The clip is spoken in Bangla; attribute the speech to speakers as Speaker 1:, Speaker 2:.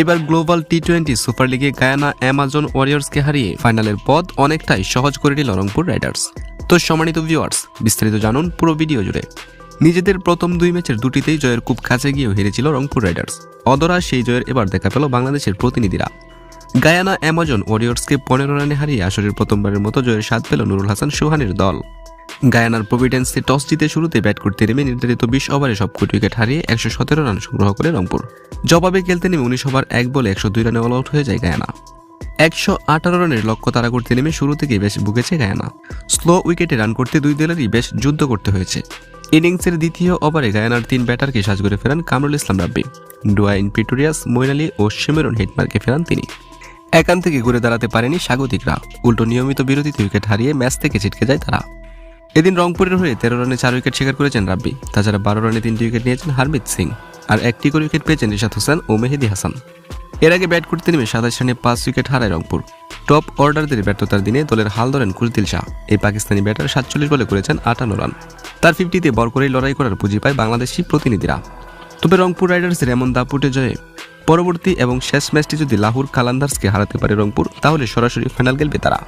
Speaker 1: এবার গ্লোবাল টি টোয়েন্টি সুপার লিগে গায়ানা অ্যামাজন ওয়ারিয়র্সকে হারিয়ে ফাইনালের পথ অনেকটাই সহজ করে নিল রংপুর রাইডার্স। তো সম্মানিত ভিউয়ার্স, বিস্তারিত জানুন পুরো ভিডিও জুড়ে। নিজেদের প্রথম দুই ম্যাচের দুটিতেই জয়ের খুব কাছে গিয়েও হেরেছিল রংপুর রাইডার্স। অদরা সেই জয়ের এবার দেখা পেল বাংলাদেশের প্রতিনিধিরা। গায়ানা অ্যামাজন ওয়ারিয়র্সকে পনেরো রানে হারিয়ে আসরের প্রথমবারের মতো জয়ের স্বাদ পেল নুরুল হাসান সুহানের দল। গায়ানার প্রভিডেন্সে টস জিতে শুরুতে ব্যাট করতে নেমে নির্ধারিত বিশ ওভারে সব উইকেট হারিয়ে একশো সতেরো রান সংগ্রহ করে রংপুর। জবাবে খেলতে নেমে উনিশ ওভার, এক বলে একশো দুই রানে অল আউট হয়ে যায় গায়ানা। একশো আঠারো রানের লক্ষ্য তারা করতে নেমে শুরু থেকেই বেশ ভুগেছে গায়ানা। স্লো উইকেটে রান করতে দুই দলেরই বেশ যুদ্ধ করতে হয়েছে। ইনিংসের দ্বিতীয় ওভারে গায়ানার তিন ব্যাটারকে সাজ করে ফেরান কামরুল ইসলাম রাব্বি। ডুয়াইন পিটোরিয়াস মইন ও শিমেরন হিটমার্কে ফেরান তিনি। একান থেকে ঘুরে দাঁড়াতে পারেনি স্বাগতিকরা। উল্টো নিয়মিত বিরতিতে উইকেট হারিয়ে ম্যাচ থেকে ছিটকে যায় তারা। এদিন রংপুরের হয়ে তেরো রানে চার উইকেট শিকার করেছেন রাব্বি। তাছাড়া বারো রানে তিনটি উইকেট নিয়েছেন হারমিত সিং। আর একটি করে উইকেট পেয়েছেন রিশাদ হোসেন ও মেহেদি হাসান। এর আগে ব্যাট করতে নেমে সাতাশ রানে পাঁচ উইকেট হারায় রংপুর। টপ অর্ডারদের ব্যর্থতার দিনে দলের হাল ধরেন কুলদিল শাহ। এই পাকিস্তানি ব্যাটার সাতচল্লিশ বলে করেছেন আটান্ন রান। তার ফিফটিতে বর করেই লড়াই করার পুঁজি পায় বাংলাদেশি প্রতিনিধিরা। তবে রংপুর রাইডার্সের এমন দাপুটে জয়ে পরবর্তী এবং শেষ ম্যাচটি যদি লাহুর কালান্দার্সকে হারাতে পারে রংপুর, তাহলে সরাসরি ফাইনাল খেলবে তারা।